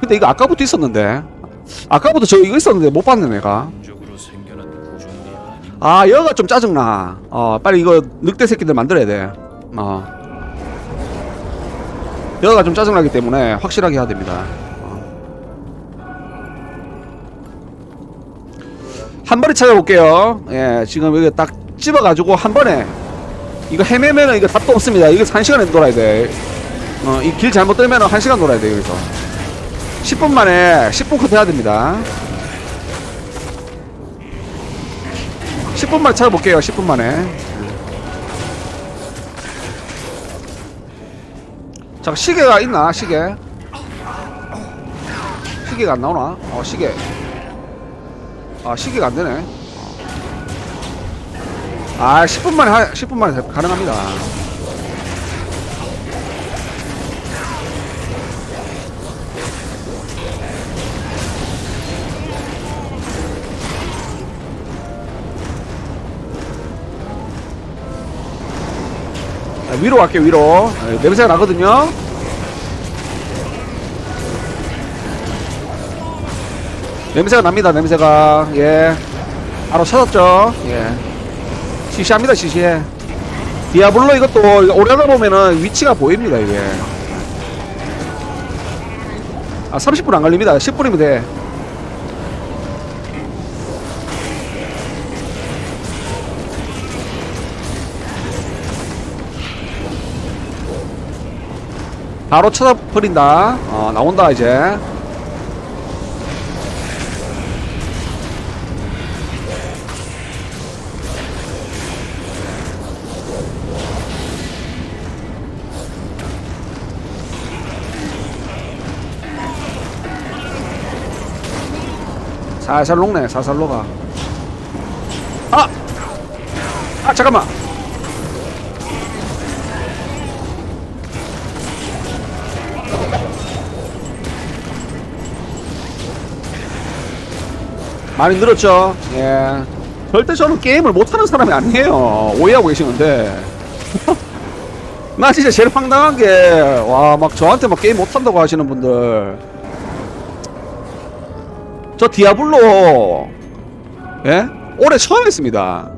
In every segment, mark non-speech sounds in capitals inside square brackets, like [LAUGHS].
근데 이거 아까부터 있었는데. 아까부터 저 이거 있었는데 못 봤네 내가. 아닌 아 여가 좀 짜증나. 어 빨리 이거 늑대 새끼들 만들어야 돼어. 여가 좀 짜증나기 때문에 확실하게 해야 됩니다. 어. 한 번에 찾아볼게요. 예 지금 여기 딱 집어가지고 한 번에. 이거 헤매면은 이거 답도 없습니다. 이거 한 시간에 놀아야 돼 어 이 길 잘못 들면은 한 시간 놀아야 돼 여기서 10분 만에 10분 컷 해야 됩니다. 10분 만에 찾아볼게요 10분 만에. 자 시계가 있나 시계? 시계가 안 나오나? 어 시계. 아 시계가 안 되네. 아 10분 만에 하, 10분 만에 가능합니다 위로 갈게요 위로. 네, 냄새가 나거든요. 냄새가 납니다 냄새가. 예. 바로 찾았죠. 예. 시시합니다 시시해. 디아블로 이것도 이거 오래 하다 보면은 위치가 보입니다 이게. 아 30분 안 걸립니다. 10분이면 돼 바로 찾아버린다. 어 나온다 이제. 살살 녹네 살살 녹아. 아! 아 잠깐만 많이 늘었죠. 예. 절대 저는 게임을 못하는 사람이 아니에요. 오해하고 계시는데. [LAUGHS] 나 진짜 제일 황당한 게 와 막 저한테 막 게임 못한다고 하시는 분들. 저 디아블로 예? 올해 처음 했습니다.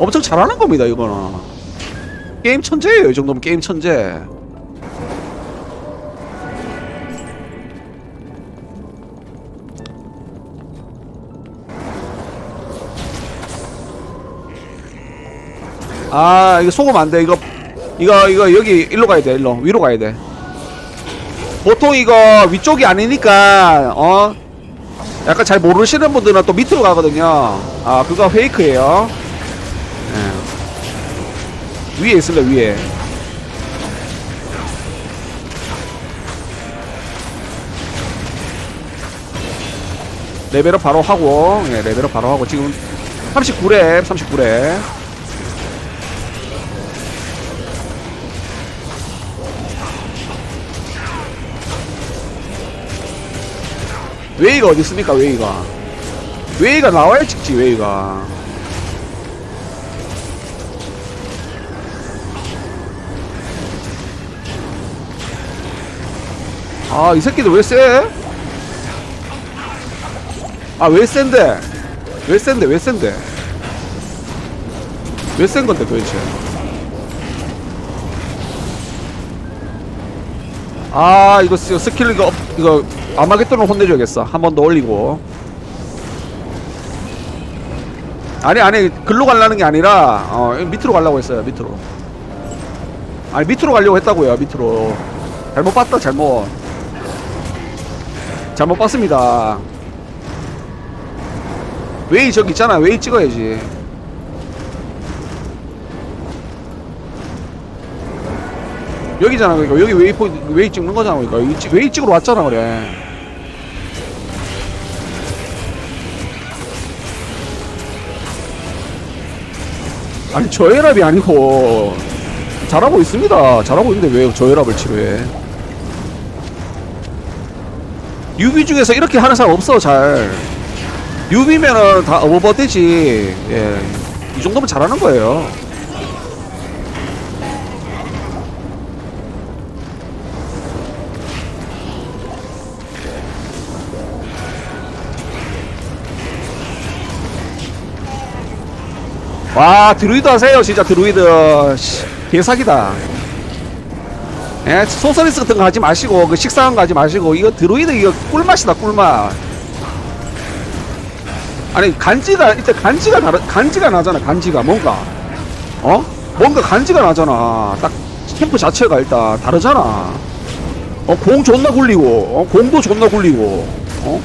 엄청 잘하는 겁니다 이거는. 게임 천재예요 이 정도면 게임 천재 아 이거 속으면 안돼. 이거 이거 이거 여기 일로 가야 돼 일로. 위로 가야 돼. 보통 이거 위쪽이 아니니까 어? 약간 잘 모르시는 분들은 또 밑으로 가거든요. 아 그거 페이크예요. 예. 위에 있을래 위에? 레벨업 바로 하고 예, 레벨업 바로 하고. 지금 39렙 39렙 웨이가 어디 있습니까 웨이가 웨이가 나와야 찍지 웨이가 아 이 새끼들 왜 쎄? 아왜 센데? 왜 센데 왜 센데? 왜 센 건데 도대체? 아 이거 스- 스킬 이거 업- 이거 아마겟돈을 혼내줘야겠어. 한 번 더 올리고. 아니 아니 글로 가려는 게 아니라 어 밑으로 가려고 했어요 밑으로. 아니 밑으로 가려고 했다고요 밑으로. 잘못 봤다 잘못. 잘못 봤습니다. 웨이 저기 있잖아 웨이 찍어야지. 여기잖아 그러니까. 여기 웨이 포인트 웨이 찍는 거잖아 그러니까. 웨이 찍으러 왔잖아 그래 아니 저혈압이 아니고. 잘하고 있습니다. 잘하고 있는데 왜 저혈압을 치료해? 유비 중에서 이렇게 하는 사람 없어 잘. 유비면은 다 오버되지. 예. 이 정도면 잘하는 거예요 와 드루이드 하세요. 진짜 드루이드. 씨, 개사기다. 예 소서리스 같은 거 하지 마시고 그 식사한 거 하지 마시고 이거 드루이드 이거 꿀맛이다 꿀맛. 아니 간지가 일단 간지가 다르 간지가 나잖아 간지가. 뭔가. 어? 뭔가 간지가 나잖아. 딱 캠프 자체가 일단 다르잖아. 어 공 존나 굴리고 어 공도 존나 굴리고 어?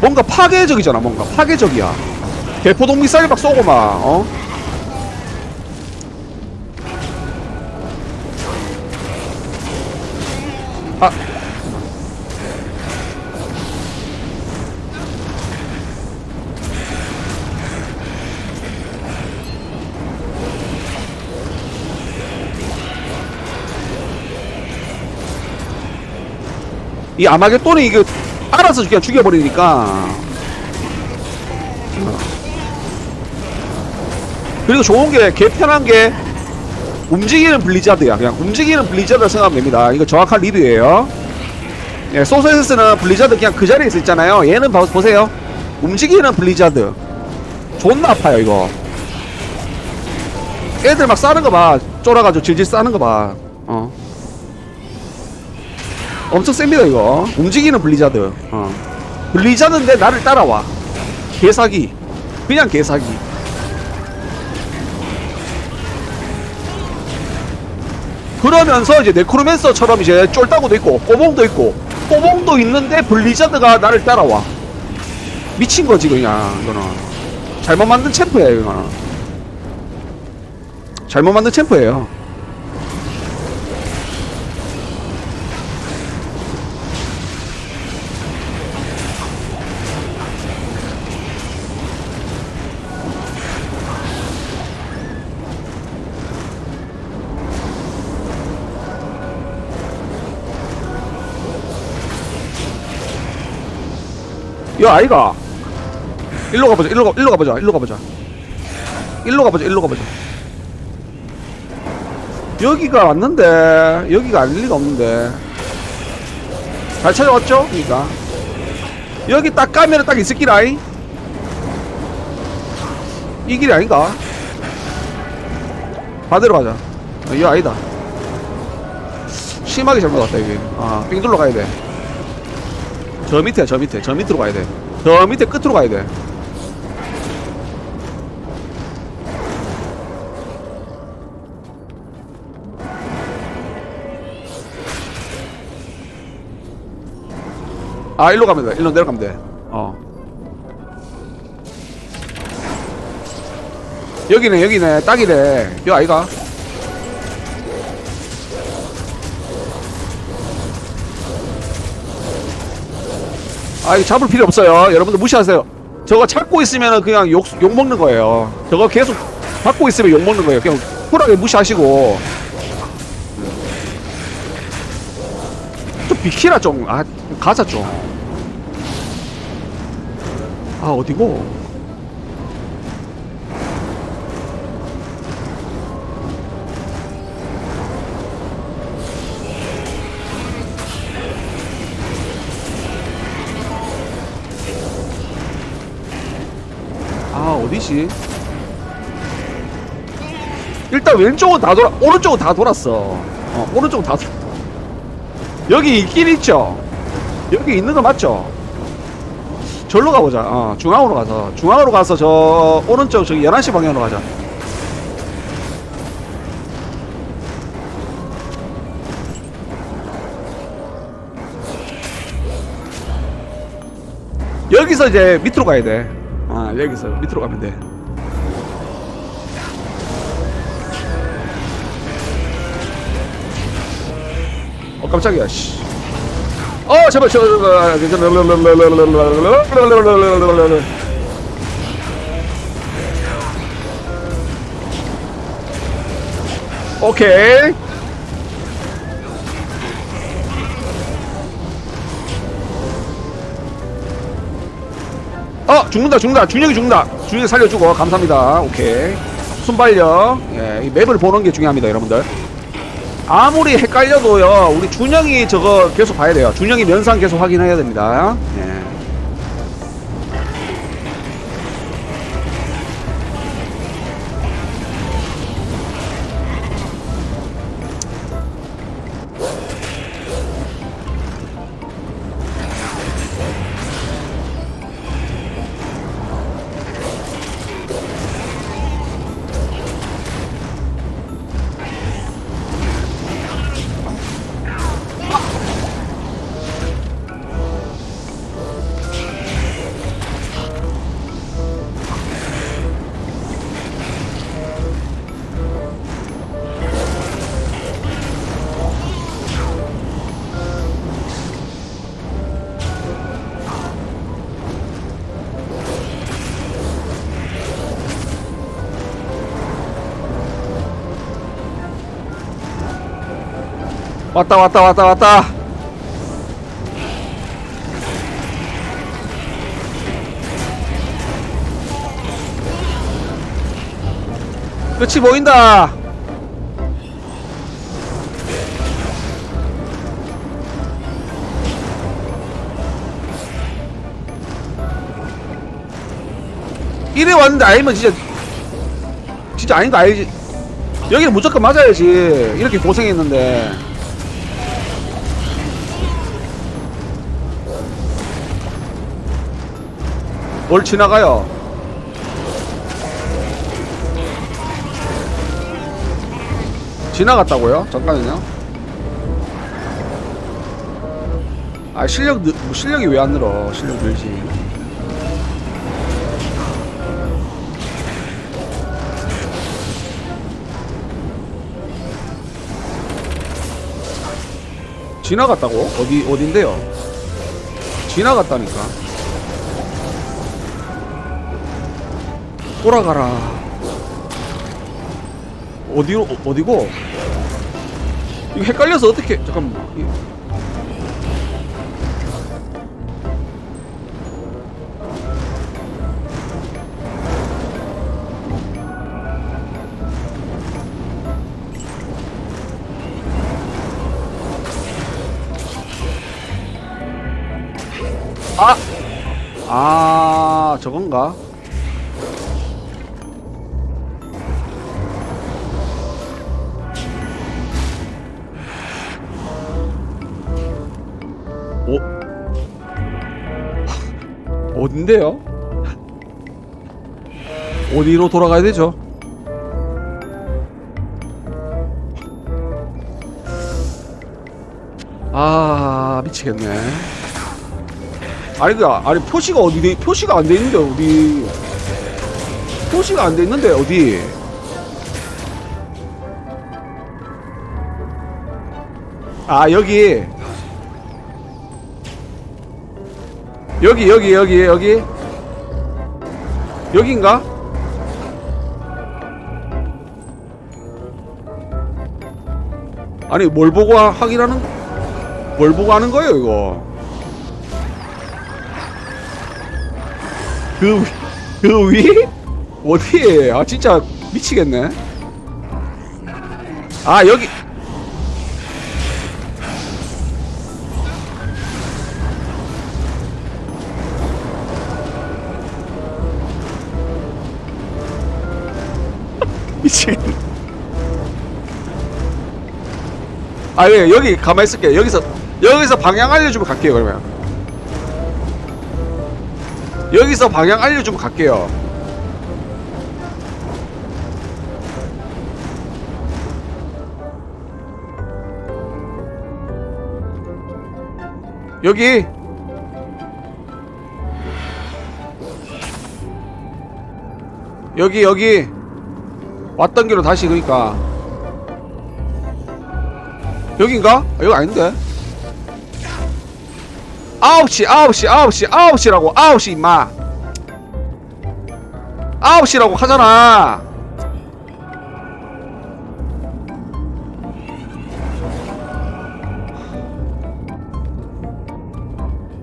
뭔가 파괴적이잖아 뭔가. 파괴적이야 대포동 미사일 막 쏘고 막 어? 아 이 아마겟돈이 이거 알아서 그냥 죽여버리니까 그리고 좋은 게 개 편한 게 움직이는 블리자드야. 그냥 움직이는 블리자드 생각하면 됩니다. 이거 정확한 리드예요. 예, 소세스는 블리자드 그냥 그 자리에 있었잖아요. 얘는 봐, 보세요. 움직이는 블리자드. 존나 아파요 이거. 애들 막 싸는 거 봐. 쫄아가지고 질질 싸는 거 봐. 어. 엄청 셉니다 이거. 움직이는 블리자드. 어. 블리자드인데 나를 따라와. 개사기. 그냥 개사기 그러면서 이제 네크로맨서처럼 이제 쫄따구도 있고 꼬봉도 있고 꼬봉도 있는데 블리자드가 나를 따라와. 미친 거지 그냥 이거는. 잘못 만든 챔프예요 이거는. 잘못 만든 챔프예요 야 아이가. 일로 가보자 일로 가 일로 가보자 일로 가보자. 일로 가보자 일로 가보자. 여기가 왔는데 여기가 아닐 리가 없는데. 잘 찾아왔죠? 그니까. 여기 딱 가면은 딱 있을 기라이? 이 길이 아닌가? 반대로 가자. 아, 이거 아니다. 심하게 잘못 왔다 여기. 아 빙둘러 가야 돼 저 밑에 저 밑에 저 밑으로 가야 돼저 밑에 끝으로 가야 돼 아, 일로 가면 돼. 일로 내려가면 돼. 어. 여기네, 여기네. 딱이네. 여 아이가? 아, 이거 잡을 필요 없어요. 여러분들 무시하세요. 저거 찾고 있으면 그냥 욕, 욕 먹는 거예요. 저거 계속 받고 있으면 욕 먹는 거예요. 그냥 쿨하게 무시하시고. 좀 비키라 좀. 아, 가자 좀. 아, 어디고? 아 어디지? 일단 왼쪽은 다 돌아 오른쪽은 다 돌았어 어 오른쪽은 다 돌... 여기 이길 있죠? 여기 있는 거 맞죠? 절로 가보자 어 중앙으로 가서 중앙으로 가서 저 오른쪽 저기 11시 방향으로 가자 여기서 이제 밑으로 가야 돼. 아, 여기서 밑으로 가면 돼. 어, 깜짝이야, 씨. 어, 제발, 저, 오케이. 어 죽는다 죽는다. 준혁이 죽는다. 준혁이 살려주고 감사합니다. 오케이. 순발력 예, 이 맵을 보는 게 중요합니다 여러분들. 아무리 헷갈려도요 우리 준영이 저거 계속 봐야 돼요. 준영이 면상 계속 확인해야 됩니다. 예. 왔다 왔다 왔다 왔다. 끝이 보인다. 이래 왔는데 아니면 진짜 진짜 아닌 거 알지? 여기는 무조건 맞아야지. 이렇게 고생했는데 뭘 지나가요 지나갔다고요? 잠깐만요 아 실력 느, 뭐 실력이 왜 안 늘어 실력 늘지 지나갔다고? 어디 어딘데요? 지나갔다니까. 돌아가라. 어디로 어, 어디고? 이거 헷갈려서 어떻게 잠깐만. 이- 아! 아, 저건가? 어딘데요? 어디로 돌아가야 되죠? 아, 미치겠네. 아니 그 아니 표시가 어디 돼 표시가 안 돼 있는데 어디 표시가 안 돼 있는데 어디 아 여기 여기 여기 여기 여기 여긴가 아니 뭘 보고 하- 확인하는 뭘 보고 하는 거예요 이거 그, 위- 그 위? 어디? 아, 진짜 미치겠네. 아, 여기. 미치겠네. 아, 예, 여기 가만히 있을게. 여기서, 여기서 방향 알려주면 갈게요, 그러면. 여기서 방향 알려주면 갈게요. 여기 여기 여기 왔던 길로 다시 그니까. 여긴가? 아, 여기 아닌데. 9시 9시 9시 9시라고. 9시 임마. 9시라고 하잖아.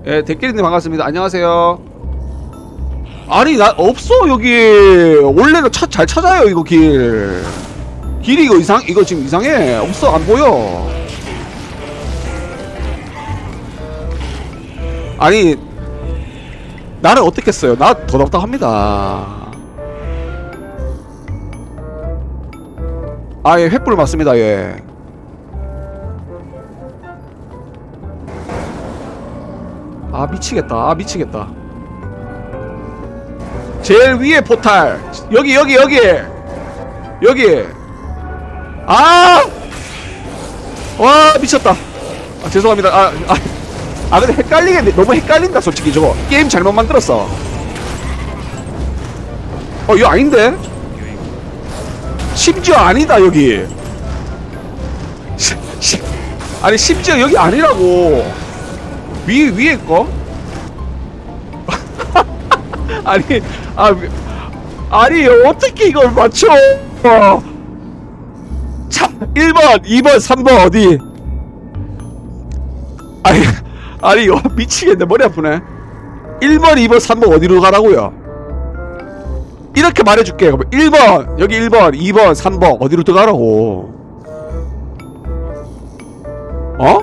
예 대끼리님 반갑습니다. 안녕하세요 아니 나 없어 여기. 원래는 차, 잘 찾아요 이거 길. 길이 이거 이상 이거 지금 이상해. 없어 안 보여. 아니 나는 어떻겠어요? 나 더 답답합니다. 아예 횃불 맞습니다 예. 아 미치겠다. 아 미치겠다 제일 위에 포탈. 여기 여기 여기. 여기. 아! 와 미쳤다. 아 죄송합니다. 아, 아, 아 근데 헷갈리게 너무 헷갈린다 솔직히 저거. 게임 잘못 만들었어. 어 이거 아닌데? 심지어 아니다 여기. 시, 시, 아니 심지어 여기 아니라고. 위 위에 거? [LAUGHS] 아니 아 위- 아니 어떻게 이걸 맞춰? 어. 차 1번 2번 3번 어디? 아니 아니 이거 [LAUGHS] 미치겠네. 머리 아프네. 1번 2번 3번 어디로 가라고요? 이렇게 말해줄게. 그러면 1번 여기 1번 2번 3번 어디로 들어가라고? 어?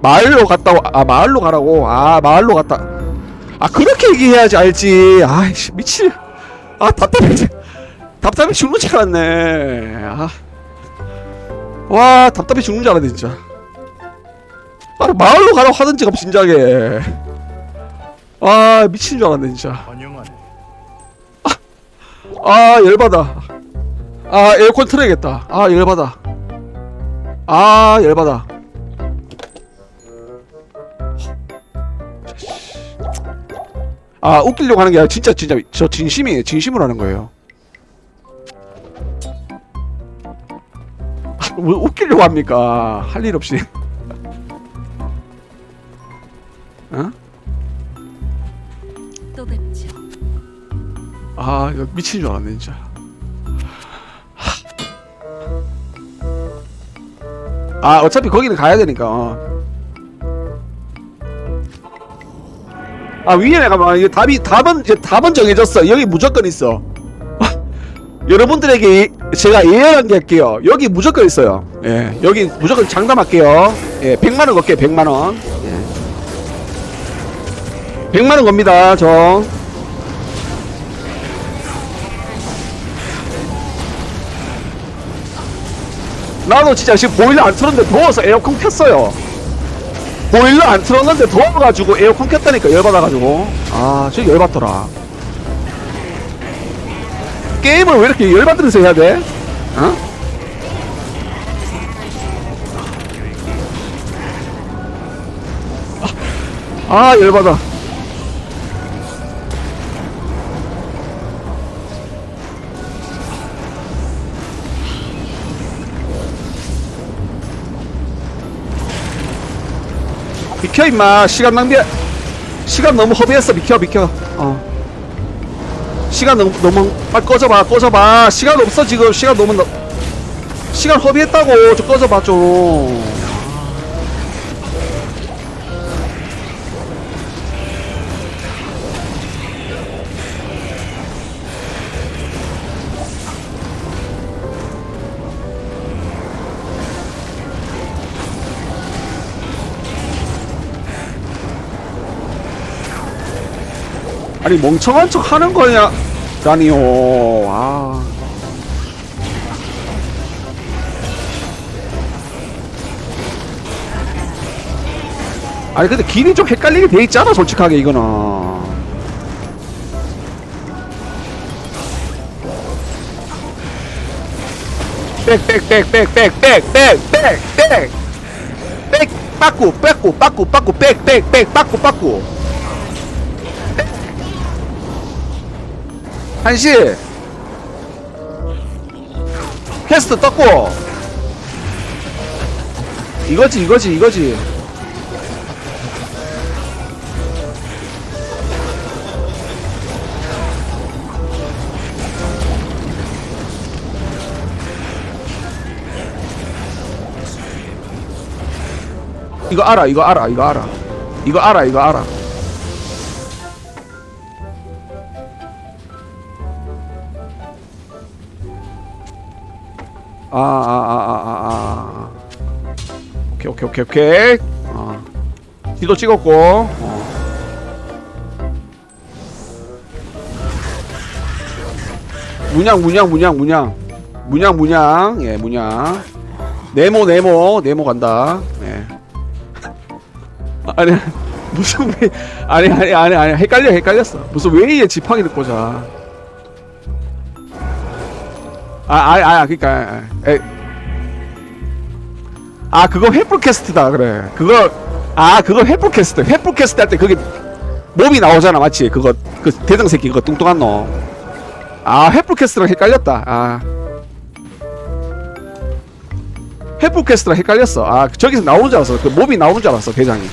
마을로 갔다 오, 아 마을로 가라고? 아 마을로 갔다 아 그렇게 얘기해야지 알지. 아이씨 미칠 아 답답해. 답답해 죽는 줄 알았네. 아. 와 답답해 죽는 줄 알았네 진짜. 아 마을로 가라고 하든지 가 진작에. 아 미친 줄 알았네 진짜. 환영하네. 아 열받아. 아 에어컨 틀어야겠다. 아 열받아. 아 열받아 아 웃기려고 하는 게 아니라 진짜 진짜 저 진심이에요 진심으로 하는 거예요 아, 뭐 웃기려고 합니까 할 일 없이 어? 또 뵙죠. 아 이거 미친 줄 알았네 진짜 아 어차피 거기는 가야 되니까 어. 아 위에 가면 이게 답이 답은 이제 답은 정해졌어. 여기 무조건 있어. [LAUGHS] 여러분들에게 제가 예언한 게 할게요. 여기 무조건 있어요. 예. 여기 무조건 장담할게요. 예 100만원 걸게요 100만원. 예. 100만원 겁니다 저. 나도 진짜 지금 보일러 안 틀었는데 더워서 에어컨 켰어요. 보일러 안 틀었는데 더워가지고 에어컨 켰다니까 열받아가지고 아 진짜 열받더라. 게임을 왜 이렇게 열받으면서 해야 돼? 어? 아, 아 열받아. 비켜 임마. 시간 낭비 시간 너무 허비했어. 비켜 비켜. 어. 시간 너무 너무 빨리 꺼져봐 꺼져봐. 시간 없어 지금. 시간 너무 너, 시간 허비했다고. 좀 꺼져봐 좀 아니 멍청한 척 하는 거냐 라니요 아 아니 근데 길이 좀 헷갈리게 돼 있잖아 솔직하게 이거는 빽 빠꾸 빠꾸 빠꾸 빠꾸 빽빽빽 빠꾸 빠꾸 한시. 캐스트 떴고. 이거지 이거지 이거지. 이거 알아 이거 알아 이거 알아. 이거 알아 이거 알아 아, 아, 아, 아, 아, 아. 오케이, 오케이, 오케이, 오케이. 어. 뒤도 찍었고. 어. 문양, 문양, 문양, 문양. 문양, 문양. 예, 문양. 네모, 네모, 네모 간다. 예. 아니, 무슨 왜, 아니, 아니, 아니, 아니, 헷갈려, 헷갈렸어. 무슨 웨이에 지팡이를 꽂 아. 아, 아, 아, 그니까, 에, 아, 그거 횃불캐스트다, 그래. 그거, 아, 그거 횃불캐스트. 횃불캐스트 할 때 그게 몸이 나오잖아, 맞지? 그거, 그 대장 새끼, 그거 뚱뚱한 놈. 아, 횃불캐스트랑 헷갈렸다, 아. 횃불캐스트랑 헷갈렸어. 아, 저기서 나오는 줄 알았어. 그 몸이 나오는 줄 알았어, 대장이.